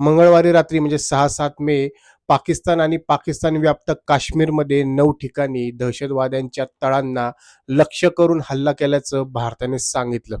मंगळवारी रात्री म्हणजे सहा सात मे पाकिस्तान आणि पाकिस्तान व्याप्त काश्मीरमध्ये नऊ ठिकाणी दहशतवाद्यांच्या तळांना लक्ष्य करून हल्ला केल्याचं भारताने सांगितलं.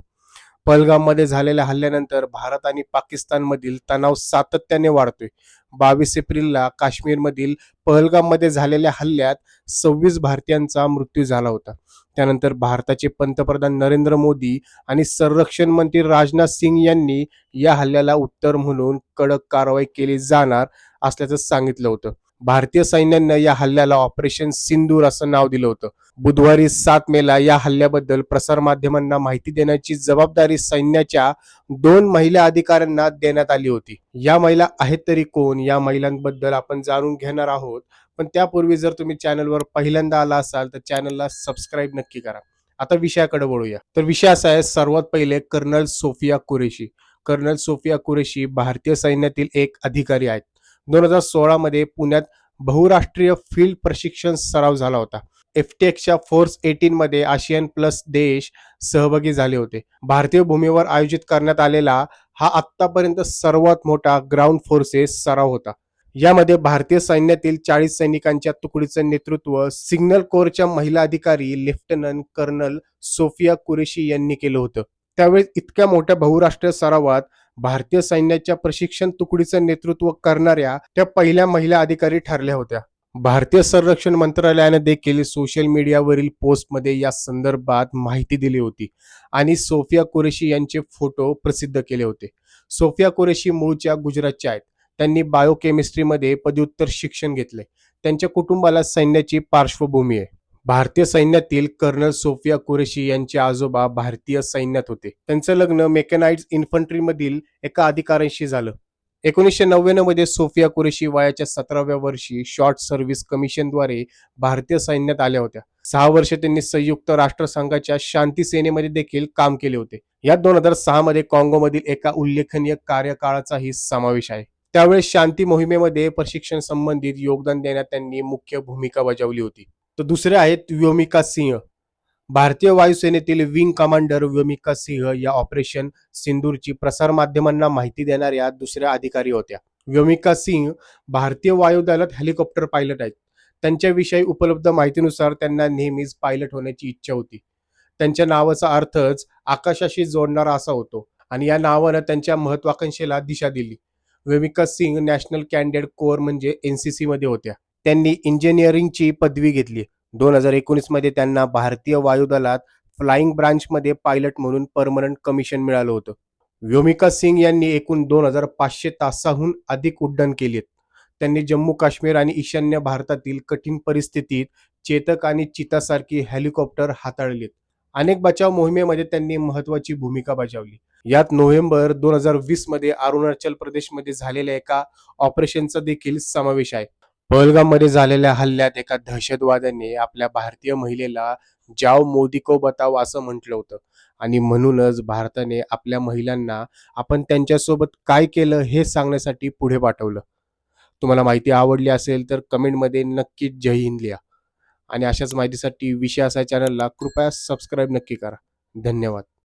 पहलगाममध्ये झालेल्या हल्ल्यानंतर भारत आणि पाकिस्तानमधील तणाव सातत्याने वाढतोय. बावीस एप्रिलला काश्मीरमधील पहलगाममध्ये झालेल्या हल्ल्यात सव्वीस भारतीयांचा मृत्यू झाला होता. त्यानंतर भारताचे पंतप्रधान नरेंद्र मोदी आणि संरक्षण मंत्री राजनाथ सिंग यांनी या हल्ल्याला उत्तर म्हणून कडक कारवाई केली जाणार असल्याचं सांगितलं होतं. भारतीय सैन्यानं या हल्ल्याला ऑपरेशन सिंदूर असं नाव दिलं होतं. बुधवारी सात मेला या हल्ल्याबद्दल प्रसारमाध्यमांना माहिती देण्याची जबाबदारी सैन्याच्या दोन महिला अधिकाऱ्यांना देण्यात आली होती. या महिला आहेत तरी कोण? या महिलांबद्दल आपण जाणून घेणार आहोत. पण त्यापूर्वी जर तुम्ही चॅनलवर पहिल्यांदा आला असाल तर चॅनलला सबस्क्राईब नक्की करा. आता विषयाकडे वळूया. तर विषय असा आहे सर्वात पहिले colonel Sofia Qureshi. Colonel Sofia Qureshi भारतीय सैन्यातील एक अधिकारी आहेत. दोन हजार सोळा मध्ये पुण्यात बहुराष्ट्रीय फील्ड प्रशिक्षण सराव झाला होता. एफटीएक्सच्या फोर्स एटीन मध्ये आशियन प्लस देश सहभागी झाले होते. भारतीय भूमीवर आयोजित करण्यात आलेला हा आतापर्यंत सर्वात मोठा ग्राउंड फोर्सेस सराव होता. यामध्ये भारतीय सैन्यातील चाळीस सैनिकांच्या तुकडीचं नेतृत्व सिग्नल कोरच्या महिला अधिकारी लेफ्टनंट कर्नल सोफिया कुरेशी यांनी केलं होतं. त्यावेळेस इतक्या मोठ्या बहुराष्ट्रीय सरावात भारतीय सैन्याच्या प्रशिक्षण तुकडीचं नेतृत्व करणाऱ्या त्या पहिल्या महिला अधिकारी ठरल्या होत्या. भारतीय संरक्षण मंत्रालयाने देखील सोशल मीडियावरील पोस्टमध्ये या संदर्भात माहिती दिली होती आणि सोफिया कुरेशी यांचे फोटो प्रसिद्ध केले होते. सोफिया कुरेशी मूळच्या गुजरातच्या आहेत. त्यांनी बायोकेमिस्ट्रीमध्ये पदव्युत्तर शिक्षण घेतले त्यांच्या कुटुंबाला सैन्याची पार्श्वभूमी आहे. भारतीय सैन्यातील कर्नल सोफिया कुरेशी यांचे आजोबा भारतीय सैन्यात होते. त्यांचं लग्न मेकॅनाइट्स इन्फंट्रीमधील एका अधिकाऱ्यांशी झालं. एकोणीसशे नव्याण्णवमध्ये सोफिया कुरेशी वयाच्या सतराव्या वर्षी शॉर्ट सर्व्हिस कमिशनद्वारे भारतीय सैन्यात आल्या होत्या. सहा वर्ष त्यांनी संयुक्त राष्ट्रसंघाच्या शांती सेनेमध्ये देखील काम केले होते. यात दोन हजार सहा मध्ये काँगोमधील एका उल्लेखनीय कार्यकाळाचाही समावेश आहे. त्यावेळेस शांती मोहिमेमध्ये प्रशिक्षण संबंधित योगदान देण्यात त्यांनी मुख्य भूमिका बजावली होती. तर दुसरे आहेत व्योमिका सिंह. भारतीय वायुसेनेतील विंग कमांडर व्योमिका सिंह या ऑपरेशन सिंदूरची प्रसारमाध्यमांना माहिती देणाऱ्या दुसऱ्या अधिकारी होत्या. व्योमिका सिंह भारतीय वायुदलात हेलिकॉप्टर पायलट आहेत. त्यांच्याविषयी उपलब्ध माहितीनुसार त्यांना नेहमीच पायलट होण्याची इच्छा होती. त्यांच्या नावाचा अर्थच आकाशाशी जोडणारा असा होतो आणि या नावानं त्यांच्या महत्वाकांक्षेला दिशा दिली. Vyomika Singh national candidate corps म्हणजे एनसीसी मध्ये होत्या. त्यांनी इंजिनिअरिंगची पदवी घेतली. दोन हजार एकोणीसमध्ये त्यांना भारतीय वायुदलात फ्लाइंग ब्रांचमध्ये पायलट म्हणून परमनंट कमिशन मिळालं होतं. व्योमिका सिंग यांनी एकूण दोन हजार पाचशे तासाहून अधिक उड्डाण केली त्यांनी जम्मू काश्मीर आणि ईशान्य भारतातील कठीण परिस्थितीत चेतक आणि चितासारखी हेलिकॉप्टर हाताळलीत. अनेक बचाव मोहिमेमध्ये त्यांनी महत्वाची भूमिका बजावली. यात नोव्हेंबर दोन हजार वीसमध्ये अरुणाचल प्रदेशमध्ये झालेल्या एका ऑपरेशनचा देखील समावेश आहे. पहलगाममध्ये झालेल्या हल्ल्यात एका दहशतवाद्याने आपल्या भारतीय महिलेला जाव मोदी को बताव असं म्हटलं होतं. आणि म्हणूनच भारताने आपल्या महिलांना आपण त्यांच्यासोबत काय केलं हे सांगण्यासाठी पुढे पाठवलं. तुम्हाला माहिती आवडली असेल तर कमेंटमध्ये नक्कीच जय हिंद लिहा. आणि अशाच माहितीसाठी विषय असा चॅनलला कृपया सबस्क्राईब नक्की करा. धन्यवाद.